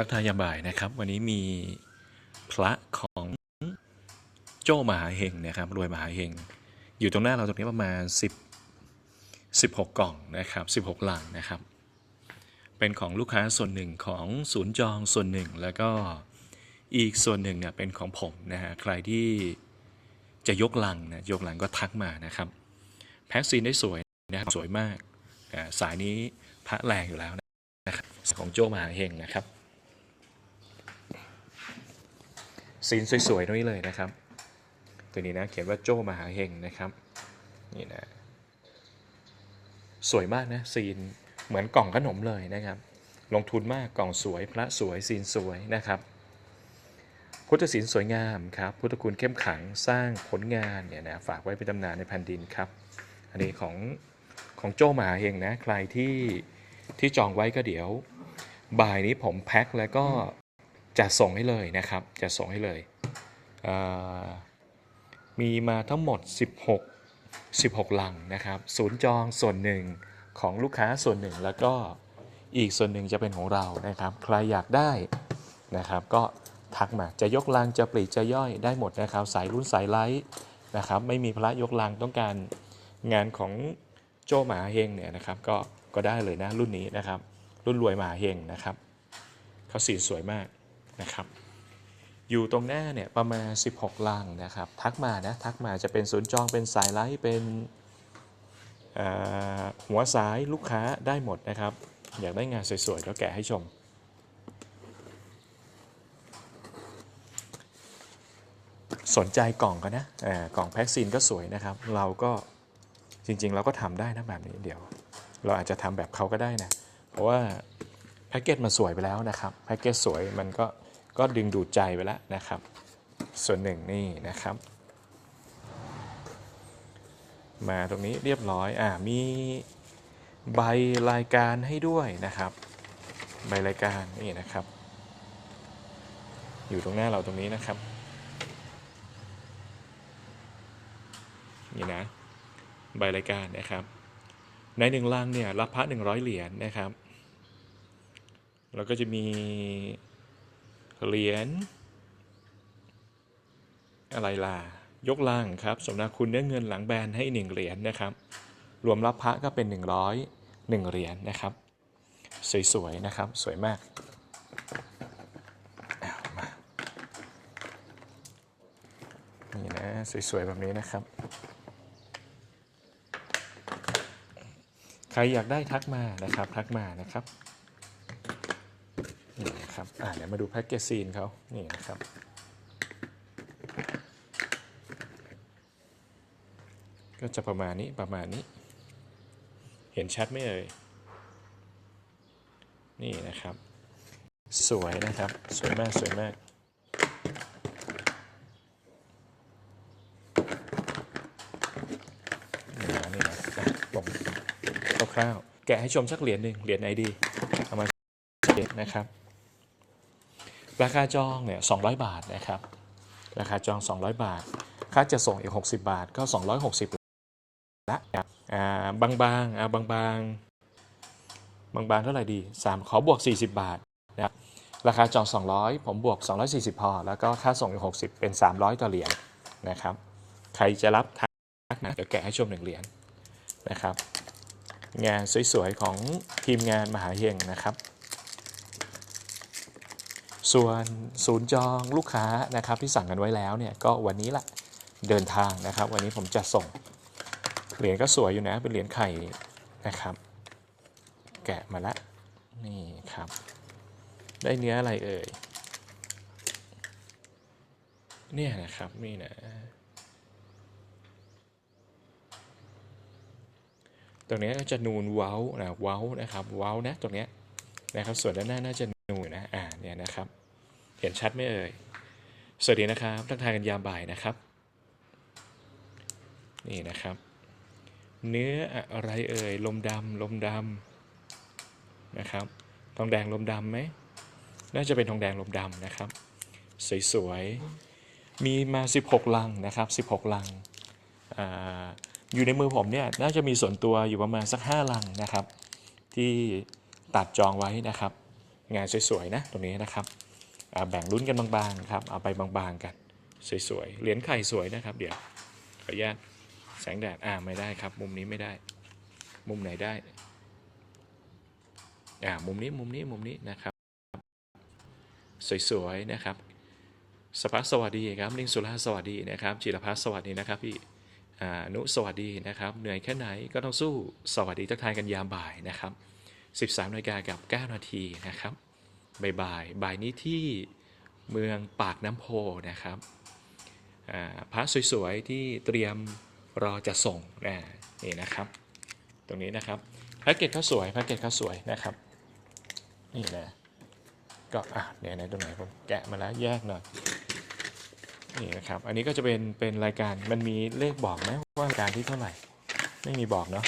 ทักทายยามบ่ายนะครับ วันนี้มีพระของโจ้มหาเฮงนะครับรวยมหาเฮงอยู่ตรงหน้าเราตรงนี้ประมาณ 10 16 กล่องนะครับ 16 หลังนะครับ เป็นของลูกค้าส่วนหนึ่งของศูนย์จองส่วนหนึ่ง แล้วก็อีกส่วนหนึ่งเนี่ยเป็นของผมนะฮะใครที่จะยกลังนะยกลังก็ทักมานะครับ แพ็กซีนได้สวยนะสวยมากอ่าสายนี้พระแรงอยู่แล้วนะครับของโจ้มหาเฮงนะครับ ซีนสวยๆตรงนี้เลยนะครับ ตัวนี้นะเขียนว่าโจมหาเฮงนะครับนี่นะสวยมากนะซีนเหมือนกล่องขนมเลยนะครับ ลงทุนมากกล่องสวยพระสวยซีนสวยนะครับพุทธศิลป์สวยงามครับ พุทธคุณเข้มขังสร้างผลงานเนี่ยนะฝากไว้เป็นตำนานในแผ่นดินครับ อันนี้ของของโจ้มหาเฮงนะ ใครที่ที่จองไว้ก็เดี๋ยว บ่ายนี้ผมแพ็คแล้วก็ จะส่งให้เลยนะครับ จะส่งให้เลยเมีมาทั้งหมด 16 16 ลังนะครับศูนย์จองส่วนหนึ่งของลูกค้าส่วนหนึ่งแล้วก็อีกส่วนหนึ่งจะเป็นของเรานะครับ ใครอยากได้นะครับ ก็ทักมาจะยกลังจะปลีกจะย่อยได้หมดนะครับ สายรุ่นสายไลท์นะครับ ไม่มีพระยกลังต้องการงานของโจหมาเฮงเนี่ยนะครับ ก็ก็ได้เลยนะรุ่นนี้นะครับ รุ่นรวยหมาเฮงนะครับเขาสีสวยมาก นะครับ อยู่ตรงหน้าเนี่ยประมาณ 16 ลังนะครับ ทักมานะ ทักมาจะเป็นศูนย์จองเป็นสายไลท์เป็นหัวสายลูกค้าได้หมดนะครับ อยากได้งานสวยๆแล้วแกะให้ชม สนใจกล่องกันนะกล่องแพ็กซีนก็สวยนะครับ เราก็จริงๆ เราก็ทำได้นะแบบนี้เดี๋ยว เราอาจจะทำแบบเขาก็ได้นะ เพราะว่าแพ็กเกจมันสวยไปแล้วนะครับ แพ็กเกจสวยมันก็ ก็ดึงดูดใจไปแล้วนะครับ ส่วนหนึ่งนี่นะครับ มาตรงนี้เรียบร้อยอ่ามีใบรายการให้ด้วยนะครับ ใบรายการนี่นะครับ อยู่ตรงหน้าเราตรงนี้นะครับนี่นะใบรายการนะครับ ในหนึ่งลังเนี่ยรับพระ100เหรียญนะครับ แล้วก็จะมี เหรียญอะไรล่ะ ยกลังครับ สมนาคุณเนื้อเงินหลังแบนให้ 1 เหรียญนะครับ รวมรับพระก็เป็น 100 1เหรียญนะครับ สวยๆนะครับ สวยมากเอามานี่นะ สวยๆ แบบนี้นะครับ ใครอยากได้ทักมานะครับ ทักมานะครับ นะครับอ่าเดี๋ยวมาดูแพ็กเกจซีนเขานี่นะครับก็จะประมาณนี้ประมาณนี้ เห็นชัดไหมเอ่ยนี่นะครับ สวยนะครับสวยมากสวยมากนี่นะนี่นะอะผมคร่าวๆแกะให้ชมสักเหรียญหนึ่งเหรียญไหนดีเอามาเช็คนะครับ ราคาจองเนี่ย200 บาทนะครับ ราคาจอง 200 บาท ค่าจะส่งอีก 60 บาทก็ 260ละอ่าบางๆอ่าบางๆบางๆเท่าไหร่ดี 3 ขอบวก 40 บาทนะครับราคาจอง 200 ผมบวก 240 พอ แล้วก็ค่าส่งอีก 60 เป็น 300 ต่อเหรียญนะครับ ใครจะรับทักนะเดี๋ยวแกะให้ชมหนึ่งเหรียญนะครับ งานสวยๆ ของทีมงานมหาเฮงนะครับ ส่วนศูนย์จองลูกค้านะครับที่สั่งกันไว้แล้วเนี่ยก็วันนี้ละเดินทางนะครับ วันนี้ผมจะส่งเหรียญก็สวยอยู่นะเป็นเหรียญไข่นะครับ แกะมาละนี่ครับ ได้เนื้ออะไรเอ่ยเนี่ยนะครับนี่นะตรงนี้ก็จะนูนเว้านะเว้านะครับเว้านะตรงนี้นะครับส่วนด้านหน้าน่าจะนูนนะอ่า เนี่ยนะครับ เห็นชัดไหมเอ่ย สวัสดีนะครับทักทายกันยามบ่ายนะครับ นี่นะครับ เนื้ออะไรเอ่ย ลมดำลมดำนะครับ ทองแดงลมดำไหม น่าจะเป็นทองแดงลมดำนะครับ สวยๆ มีมา 16 ลังนะครับ 16 ลังออยู่ในมือผมเนี่ย น่าจะมีส่วนตัวอยู่ประมาณสัก 5 ลังนะครับ ที่ตัดจองไว้นะครับ งานสวยๆนะตรงนี้นะครับแบ่งรุ่นกันบางๆครับเอาไปบางๆกันสวยๆเหรียญไข่สวยนะครับ เดี๋ยวขออนุญาตแสงแดดอ่าไม่ได้ครับ มุมนี้ไม่ได้ มุมไหนได้อ่ามุมนี้มุมนี้มุมนี้นะครับ สวยๆนะครับสภัสสวัสดีครับนิ่งสุราสวัสดีนะครับ จิรพัฒสวัสดีนะครับพี่อ่านุสวัสดีนะครับ เหนื่อยแค่ไหนก็ต้องสู้สวัสดีทักทายกันยามบ่ายนะครับ 13นาฬิกากับ 9 นาทีนะครับบ่ายบ่ายบ่ายนี้ที่เมืองปากน้ำโพนะครับอ่าพระสวยๆ ที่เตรียมรอจะส่งนะนี่นะครับ ตรงนี้นะครับแพ็กเกจข้าวสวยแพ็กเกจข้าวสวยนะครับ นี่นะก็อะเนี่ยไหนตรงไหนผมแกะมาแล้วแยกหน่อยนี่นะครับ อันนี้ก็จะเป็นเป็นรายการมันมีเลขบอกไหมว่ารายการที่เท่าไหร่ ไม่มีบอกเนาะ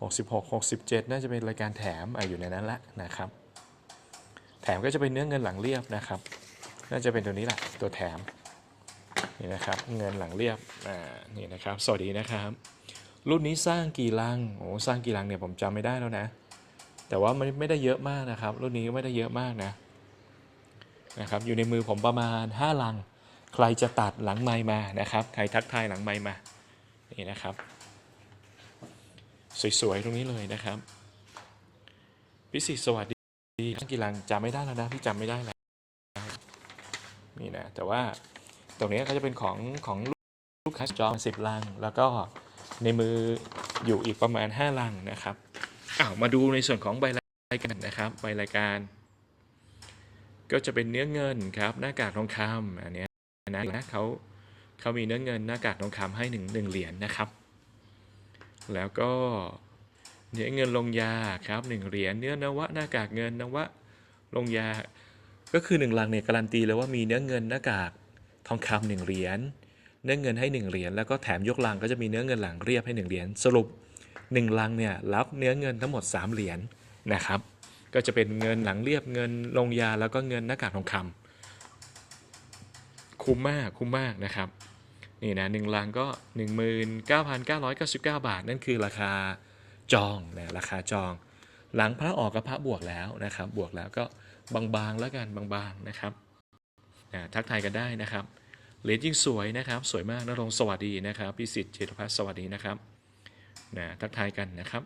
66 67 น่าจะเป็นรายการแถมออยู่ในนั้นละนะครับ แถมก็จะเป็นเนื้อเงินหลังเรียบนะครับ น่าจะเป็นตัวนี้แหละตัวแถมนี่นะครับเงินหลังเรียบอ่านี่นะครับ สวัสดีนะครับ รุ่นนี้สร้างกี่ลังโอ้สร้างกี่ลังเนี่ยผมจำไม่ได้แล้วนะ แต่ว่ามันไม่ได้เยอะมากนะครับ รุ่นนี้ก็ไม่ได้เยอะมากนะนะครับอยู่ในมือผมประมาณ 5 ลัง ใครจะตัดหลังไม้มานะครับ ใครทักทายหลังไม้มานี่นะครับ สวยๆ ตรงนี้เลยนะครับพิสิสวัสดีทั้งกีรังจำไม่ได้แล้วนะพี่จำไม่ได้แล้วนี่นะแต่ว่าตรงนี้ก็จะเป็นของของลูกค้าจองสิบลัง แล้วก็ในมืออยู่อีกประมาณ 5 ลังนะครับอ้าวมาดูในส่วนของใบรายการนะครับใบรายการ ก็จะเป็นเนื้อเงินครับหน้ากากทองคำอันนี้นะนะเขาเขามีเนื้อเงินหน้ากากทองคำให้หนึ่งหนึ่งเหรียญนะครับ แล้วก็เนื้อเงินลงยาครับหนึ่งเหรียญเนื้อนวะหน้ากากเงินนวะลงยา ก็คือหนึ่งลังเนี่ยการันตีเลยว่ามีเนื้อเงินหน้ากากทองคำหนึ่งเหรียญเนื้อเงินให้หนึ่งเหรียญแล้วก็แถมยกลังก็จะมีเนื้อเงินหลังเรียบให้หนึ่งเหรียญสรุปหนึ่งลังเนี่ยรับเนื้อเงินทั้งหมดสามเหรียญนะครับ ก็จะเป็นเงินหลังเรียบเงินลงยาแล้วก็เงินหน้ากากทองคำคุ้มมากคุ้มมากนะครับ นี่นะหนึ่งลังก็ 19,999 บาท นั่นคือราคาจองนะราคาจอง หลังพระออกกับพระบวกแล้วนะครับ บวกแล้วก็บางๆแล้วกันบางๆนะครับอ่าทักทายกันได้นะครับเหรียญยิ่งสวยนะครับ สวยมากนรงสวัสดีนะครับพิสิทธิ์เจตพัฒน์สวัสดีนะครับนะทักทายกันนะครับ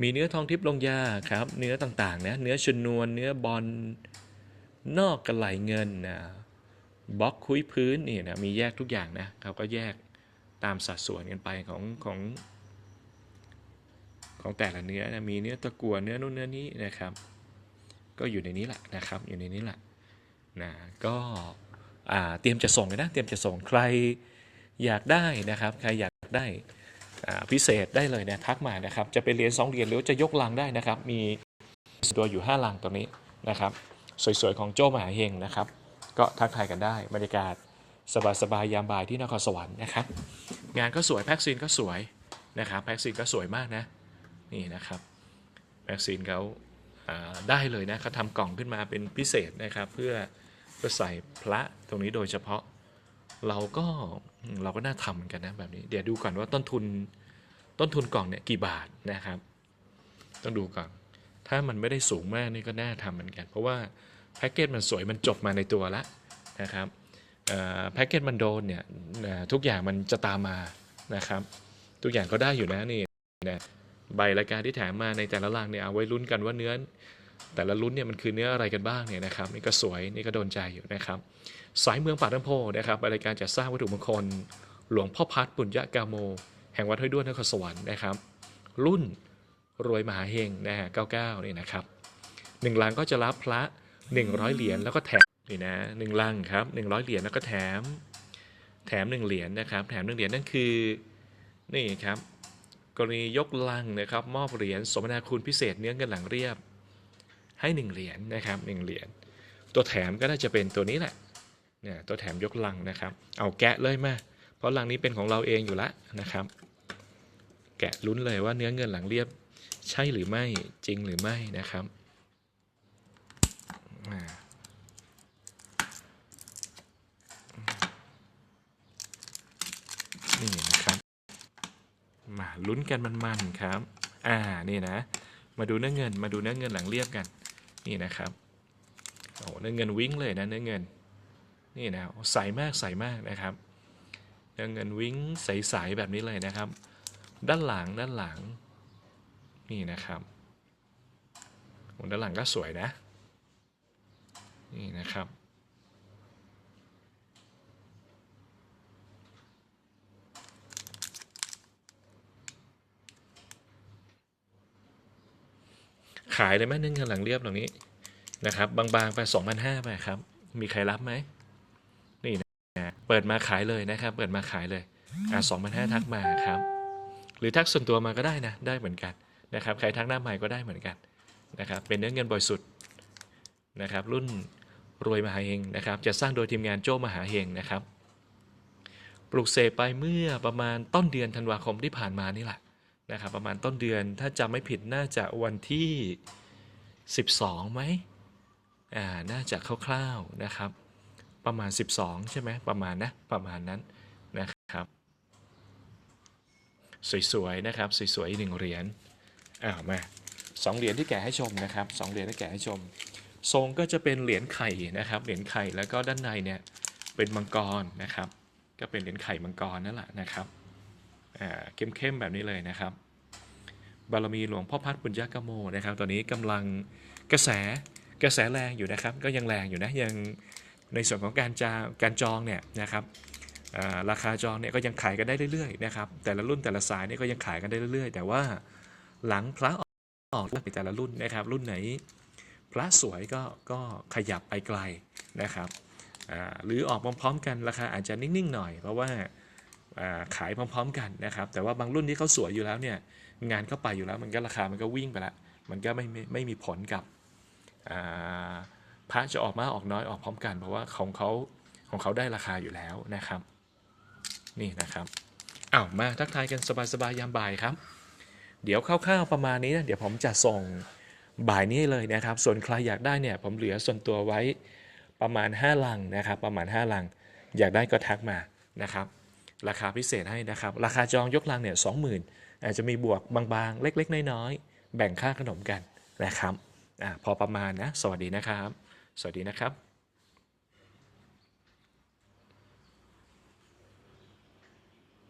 มีเนื้อทองทิพย์ลงยาครับ เนื้อต่างๆนะเนื้อชนวนเนื้อบอลนอกกระไหลเงินนะ บล็อกคุยพื้นนี่นะมีแยกทุกอย่างนะเขาก็แยกตามสัดส่วนกันไปของของของแต่ละเนื้อนะมีเนื้อตะกัวเนื้อนู่นเนื้อนี้นะครับ ก็อยู่ในนี้แหละนะครับ อยู่ในนี้แหละนะก็เตรียมจะส่งเลยนะเตรียมจะส่งใครอยากได้นะครับ ใครอยากได้พิเศษได้เลยนะทักมานะครับ จะเป็นเหรียญสองเหรียญหรือจะยกลังได้นะครับ มีตัวอยู่ 5 ลังตรงนี้นะครับ สวยๆของโจ้มหาเฮงนะครับ ก็ทักทายกันได้บรรยากาศสบายๆยามบ่ายที่นครสวรรค์นะครับ งานก็สวยแพ็กซีนก็สวยนะครับแพ็กซีนก็สวยมากนะนี่นะครับแพ็กซีนเขาอ่าได้เลยนะเขาทำกล่องขึ้นมาเป็นพิเศษนะครับ เพื่อเพื่อใส่พระตรงนี้โดยเฉพาะเราก็เราก็น่าทำเหมือนกันนะแบบนี้ เดี๋ยวดูก่อนว่าต้นทุนต้นทุนกล่องเนี่ยกี่บาทนะครับ ต้องดูก่อน ถ้ามันไม่ได้สูงมากนี่ก็น่าทำเหมือนกัน เพราะว่า แพ็กเกจมันสวยมันจบมาในตัวละนะครับแพ็กเกจมันโดนเนี่ยทุกอย่างมันจะตามมานะครับ ทุกอย่างก็ได้อยู่นะนี่นะใบรายการที่แถมมาในแต่ละลังเนี่ยเอาไว้ลุ้นกันว่าเนื้อแต่ละลุ้นเนี่ยมันคือเนื้ออะไรกันบ้างเนี่ยนะครับนี่ก็สวยนี่ก็โดนใจอยู่นะครับสายเมืองปากน้ำโพนะครับรายการจัดสร้างวัตถุมงคล หลวงพ่อพัดปุญญกาโม แห่งวัดห้วยด้วนนครสวรรค์นะครับ รุ่นรวยมหาเฮงนะฮะ99นี่นะครับหนึ่งลังก็จะรับพระ 100 เหรียญแล้วก็แถมนี่นะหนึ่งลังครับ100 เหรียญแล้วก็แถม แถม 1 เหรียญนะครับ แถม 1 เหรียญนั่นคือนี่ครับ กรณียกลังนะครับ มอบเหรียญสมนาคุณพิเศษเนื้อเงินหลังเรียบ ให้ 1 เหรียญนะครับ1เหรียญตัวแถมก็น่าจะเป็นตัวนี้แหละเนี่ยตัวแถมยกลังนะครับ เอาแกะเลยมาเพราะลังนี้เป็นของเราเองอยู่แล้วนะครับ แกะลุ้นเลยว่าเนื้อเงินหลังเรียบใช่หรือไม่จริงหรือไม่นะครับ นี่นะครับ มาลุ้นกันมันๆครับ อ่า นี่นะ มาดูเนื้อเงิน มาดูเนื้อเงินหลังเรียบกัน นี่นะครับ โอ้เนื้อเงินวิ่งเลยนะเนื้อเงิน นี่นะ ใสมากใสมากนะครับ เนื้อเงินวิ่งใสๆแบบนี้เลยนะครับ ด้านหลังด้านหลัง นี่นะครับด้านหลังก็สวยนะ นี่นะครับขายเลยไหมเนื้อเงินหลังเรียบตรงนี้นะครับ บางๆไป2,500ไปครับ มีใครรับไหมนี่นะเปิดมาขายเลยนะครับ เปิดมาขายเลยอ่า2,500ทักมาครับ หรือทักส่วนตัวมาก็ได้นะ ได้เหมือนกันนะครับ ใครทักหน้าใหม่ก็ได้เหมือนกันนะครับ เป็นเนื้อเงินบริสุทธิ์นะครับ รุ่น รวยมหาเฮงนะครับจะสร้างโดยทีมงานโจ้มหาเฮงนะครับ ปลูกเสกไปเมื่อประมาณต้นเดือนธันวาคมที่ผ่านมานี่แหละนะครับ ประมาณต้นเดือนถ้าจำไม่ผิดน่าจะวันที่ 12ไหมอ่าน่าจะคร่าวๆนะครับ ประมาณ 12 ใช่ไหมประมาณนะประมาณนั้นนะครับ สวยๆนะครับสวยๆหนึ่งเหรียญอ้าวมาสองเหรียญที่แกะให้ชมนะครับสองเหรียญที่แกะให้ชม ทรงก็จะเป็นเหรียญไข่นะครับ เหรียญไข่แล้วก็ด้านในเนี่ยเป็นมังกรนะครับ ก็เป็นเหรียญไข่มังกรนั่นแหละนะครับอ่าเข้มๆแบบนี้เลยนะครับ บารมีหลวงพ่อพัดบุญยกโมนะครับ ตอนนี้กำลังกระแสกระแสแรงอยู่นะครับ ก็ยังแรงอยู่นะยังในส่วนของการจาการจองเนี่ยนะครับราคาจองเนี่ยก็ยังขายกันได้เรื่อยๆนะครับ แต่ละรุ่นแต่ละสายเนี่ยก็ยังขายกันได้เรื่อยๆ แต่ว่าหลังพระออกในแต่ละรุ่นนะครับ รุ่นไหน พระสวยก็ก็ขยับไปไกลนะครับหรือออกพร้อมๆกันราคาอาจจะนิ่งๆหน่อย เพราะว่าขายพร้อม ๆ กันนะครับ แต่ว่าบางรุ่นที่เขาสวยอยู่แล้วเนี่ยงานเข้าไปอยู่แล้วมันก็ราคามันก็วิ่งไปละมันก็ไม่ไม่ไม่มีผลกับพระจะออกมาออกน้อยออกพร้อมกัน เพราะว่าของเขาของเขาได้ราคาอยู่แล้วนะครับ นี่นะครับอ้าวมาทักทายกันสบายๆยามบ่ายครับ เดี๋ยวคร่าวๆประมาณนี้นะเดี๋ยวผมจะส่ง บ่ายนี้เลยนะครับ ส่วนใครอยากได้เนี่ยผมเหลือส่วนตัวไว้ประมาณ 5 ลังนะครับ ประมาณ 5 ลัง อยากได้ก็ทักมานะครับ ราคาพิเศษให้นะครับ ราคาจองยกลังเนี่ยสองหมื่นอาจจะมีบวกบางๆ เล็กๆ น้อยๆ แบ่งค่าขนมกันนะครับอ่าพอประมาณนะ สวัสดีนะครับ สวัสดีนะครับ